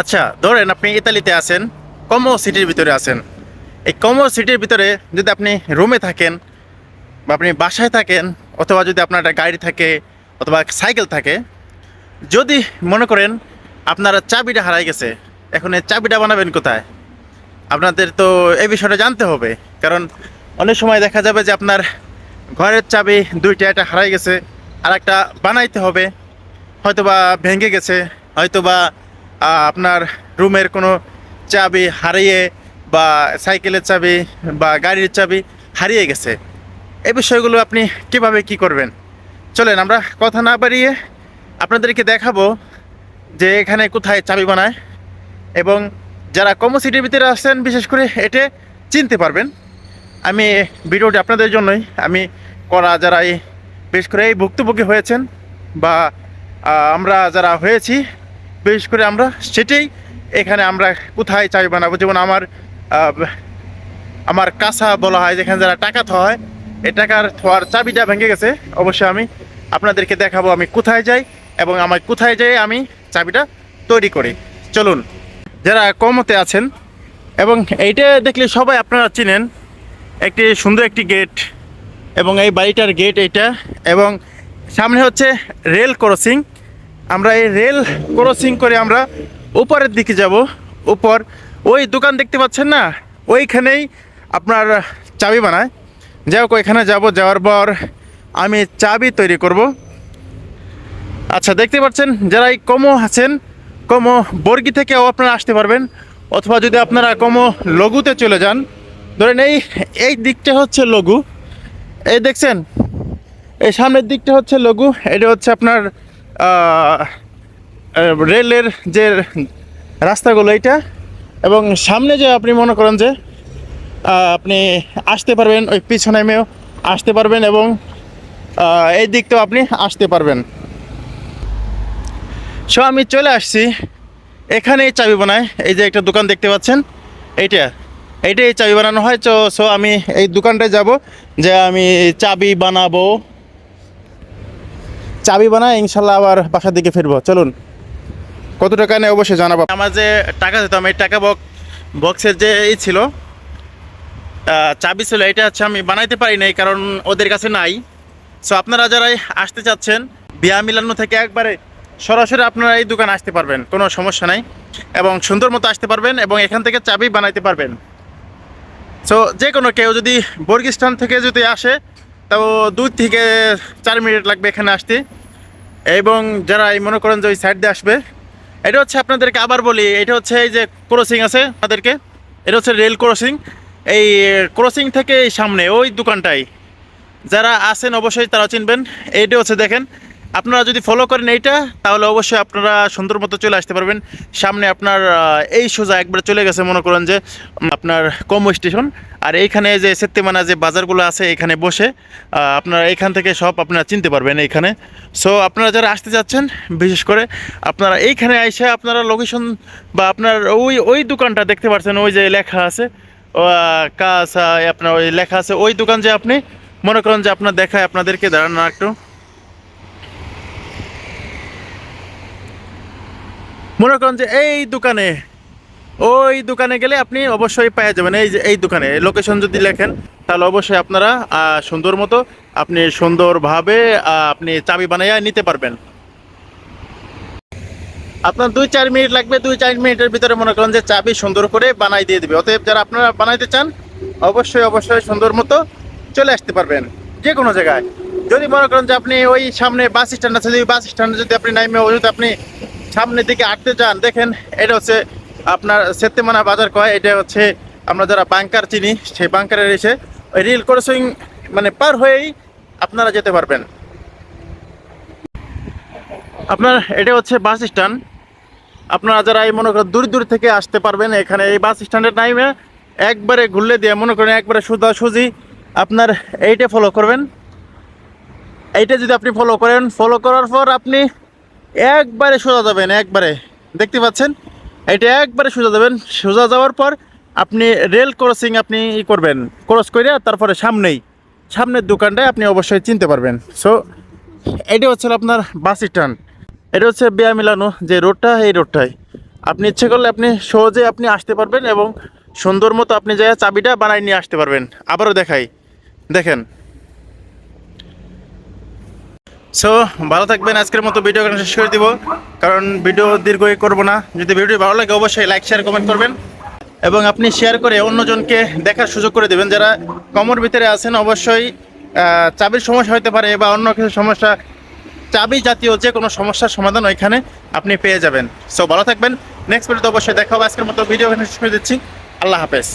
আচ্ছা ধরেন আপনি ইতালিতে আছেন, কমো সিটির ভিতরে আছেন। এই কমো সিটির ভিতরে যদি আপনি রুমে থাকেন বা আপনি বাসায় থাকেন, অথবা যদি আপনার একটা গাড়ি থাকে অথবা সাইকেল থাকে, যদি মনে করেন আপনার চাবিটা হারাই গেছে, এখন এই চাবিটা বানাবেন কোথায়? আপনাদের তো এই বিষয়টা জানতে হবে, কারণ অনেক সময় দেখা যাবে যে আপনার ঘরের চাবি দুইটা, একটা হারাই গেছে আর একটা বানাইতে হবে, হয়তোবা ভেঙে গেছে, হয়তোবা আপনার রুমের কোনো চাবি হারিয়ে বা সাইকেলের চাবি বা গাড়ির চাবি হারিয়ে গেছে, এই বিষয়গুলো আপনি কীভাবে কি করবেন? চলেন, আমরা কথা না বাড়িয়ে আপনাদেরকে দেখাবো যে এখানে কোথায় চাবি বানায় এবং যারা কমো সিটির ভিতরে আসছেন বিশেষ করে এটা চিনতে পারবেন। আমি ভিডিওটি আপনাদের জন্যই, আমি করা যারা এই বিশেষ করে এই ভুক্তভোগী হয়েছেন বা আমরা যারা হয়েছি বিশেষ করে আমরা সেটাই এখানে আমরা কোথায় চাবি বানাবো? যেমন আমার আমার কাঁচা বলা হয়, যেখানে যারা টাকা থোয়া হয় এই টাকার থোয়ার চাবিটা ভেঙে গেছে। অবশ্যই আমি আপনাদেরকে দেখাবো আমি কোথায় যাই এবং আমার কোথায় যাই আমি চাবিটা তৈরি করি। চলুন, যারা কমতে আছেন, এবং এইটা দেখলে সবাই আপনারা চিনেন, একটি সুন্দর একটি গেট এবং এই বাড়িটার গেট এইটা এবং সামনে হচ্ছে রেল ক্রসিং। আমরা এই রেল ক্রসিং করে আমরা উপরের দিকে যাব। উপর ওই দোকান দেখতে পাচ্ছেন না? ওইখানেই আপনার চাবি বানায়। যাই হোক, ওইখানে যাব, যাওয়ার পর আমি চাবি তৈরি করব। আচ্ছা দেখতে পাচ্ছেন, যারা এই কমো আছেন, কমো বর্গি থেকেও আপনারা আসতে পারবেন। অথবা যদি আপনারা কমো লঘুতে চলে যান, ধরেন এই এই দিকটা হচ্ছে লঘু। এই দেখছেন, এই সামনের দিকটা হচ্ছে লঘু। এটা হচ্ছে আপনার রেলের যে রাস্তাগুলো এইটা, এবং সামনে যে আপনি মনে করেন যে আপনি আসতে পারবেন, ওই পিছনে মেয়েও আসতে পারবেন এবং এই দিকটাও আপনি আসতে পারবেন। সো আমি চলে আসছি এখানেই চাবি বানায়। এই যে একটা দোকান দেখতে পাচ্ছেন, এইটা, এইটাই চাবি বানানো হয়। তো সো আমি এই দোকানটায় যাব, যে আমি চাবি বানাবো। চাবি বানায়, ইনশাল্লাহ আবার বাসার দিকে ফিরবো। চলুন। কত টাকা নেই অবশ্যই জানাব। আমার যে টাকা দিতাম এই টাকা বক্স বক্সের যে এই ছিল চাবি ছিল, এটা হচ্ছে আমি বানাইতে পারি নাই, কারণ ওদের কাছে নাই। সো আপনারা যারা আসতে চাচ্ছেন, বিয়া মিলানো থেকে একবারে সরাসরি আপনারা এই দোকানে আসতে পারবেন, কোনো সমস্যা নাই। এবং সুন্দর মতো আসতে পারবেন এবং এখান থেকে চাবি বানাইতে পারবেন। সো যে কোনো কেউ যদি বর্গিস্থান থেকে যদি আসে তাও দুই থেকে চার মিনিট লাগবে এখানে আসতে। এবং যারা এই মনে করেন যে ওই সাইড দিয়ে আসবে, এটা হচ্ছে আপনাদেরকে আবার বলি, এটা হচ্ছে এই যে ক্রসিং আছে আপনাদেরকে এটা হচ্ছে রেল ক্রসিং এই ক্রসিং থেকে সামনে, ওই দোকানটাই যারা আছেন অবশ্যই তারা চিনবেন। এইটা হচ্ছে দেখেন আপনারা যদি ফলো করেন এইটা, তাহলে অবশ্যই আপনারা সুন্দর মতো চলে আসতে পারবেন। সামনে আপনার এই সোজা একবার চলে গেছে, মনে করেন যে আপনার কম্বো স্টেশন। আর এইখানে যে সেত্তেমানা যে বাজারগুলো আছে, এখানে বসে আপনারা এইখান থেকে সব আপনারা চিনতে পারবেন এইখানে। সো আপনারা যারা আসতে যাচ্ছেন, বিশেষ করে আপনারা এইখানে এসে আপনারা লোকেশন বা আপনার ওই ওই দোকানটা দেখতে পাচ্ছেন ওই যে লেখা আছে কাজ আপনার ওই লেখা আছে, ওই দোকান যে আপনি, মনে করেন যে আপনার দেখায় আপনাদেরকে, দাঁড়ান একটু। মনে করেন যে এই দোকানে, ওই দোকানে গেলে আপনি অবশ্যই পেয়ে যাবেন। এই যে এই দোকানে লোকেশন যদি লেখেন, তাহলে অবশ্যই আপনারা সুন্দর মতো আপনি সুন্দরভাবে আপনি চাবি বানাইয়া নিতে পারবেন। আপনার দুই চার মিনিট লাগবে, দুই চার মিনিটের ভিতরে মনে করেন যে চাবি সুন্দর করে বানাই দিয়ে দেবে। অতএব যারা আপনারা বানাইতে চান, অবশ্যই অবশ্যই সুন্দর মতো চলে আসতে পারবেন যে কোনো জায়গায়। যদি মনে করেন যে আপনি ওই সামনে বাস স্ট্যান্ড আছে, যদি বাস স্ট্যান্ডে যদি আপনি নাইমে যদি আপনি সামনের দিকে আটতে চান দেখেন, এটা হচ্ছে আপনার সেত্তেমানা বাজার কয়, এটা হচ্ছে আমরা যারা বাংকার চিনি, সেই বাংকারের এসে ওই রিল ক্রসিং মানে পার হয়েই আপনারা যেতে পারবেন। আপনার, এটা হচ্ছে বাস স্ট্যান্ড আপনারা যারা এই মনে করেন দূর দূর থেকে আসতে পারবেন, এখানে এই বাস স্ট্যান্ডের টাইমে একবারে ঘুরলে দিয়ে মনে করেন একবারে সোজা সুজি, আপনার এইটা ফলো করবেন। এইটা যদি আপনি ফলো করেন ফলো করার পর আপনি একবারে সোজা যাবেন, একবারে। দেখতে পাচ্ছেন? এটা একবারে সোজা যাবেন। সোজা যাওয়ার পর আপনি রেল ক্রসিং আপনি ই করবেন। ক্রস করে তারপরে সামনেই, সামনের দোকানটায় আপনি অবশ্যই চিনতে পারবেন। সো এটা হচ্ছে আপনার বাস স্ট্যান্ড। এটা হচ্ছে বেয়া মিলানো যে রোডটা, এই রোডটাই আপনি ইচ্ছে করলে আপনি সহজে আপনি আসতে পারবেন এবং সুন্দর মতো আপনি যা চাবিটা বানাই নিয়ে আসতে পারবেন। আবারও দেখাই। দেখেন সো ভালো থাকবেন। আজকের মতো ভিডিও শেষ করে দিব। কারণ ভিডিও দীর্ঘ করব না। যদি ভিডিও ভালো লাগে, অবশ্যই লাইক শেয়ার কমেন্ট করবেন। এবং আপনি শেয়ার করে অন্যজনকে দেখার সুযোগ করে দেবেন। যারা কমর ভিতরে আছেন, অবশ্যই চাবির সমস্যা হতে পারে বা অন্য কিছু সমস্যা, চাবি জাতীয় যে কোনো সমস্যার সমাধান ওইখানে আপনি পেয়ে যাবেন। সো ভালো থাকবেন। নেক্সট ভিডিওতে অবশ্যই দেখা হবে। আজকের মতো ভিডিও শেষ করে দিচ্ছি। আল্লাহ হাফেজ।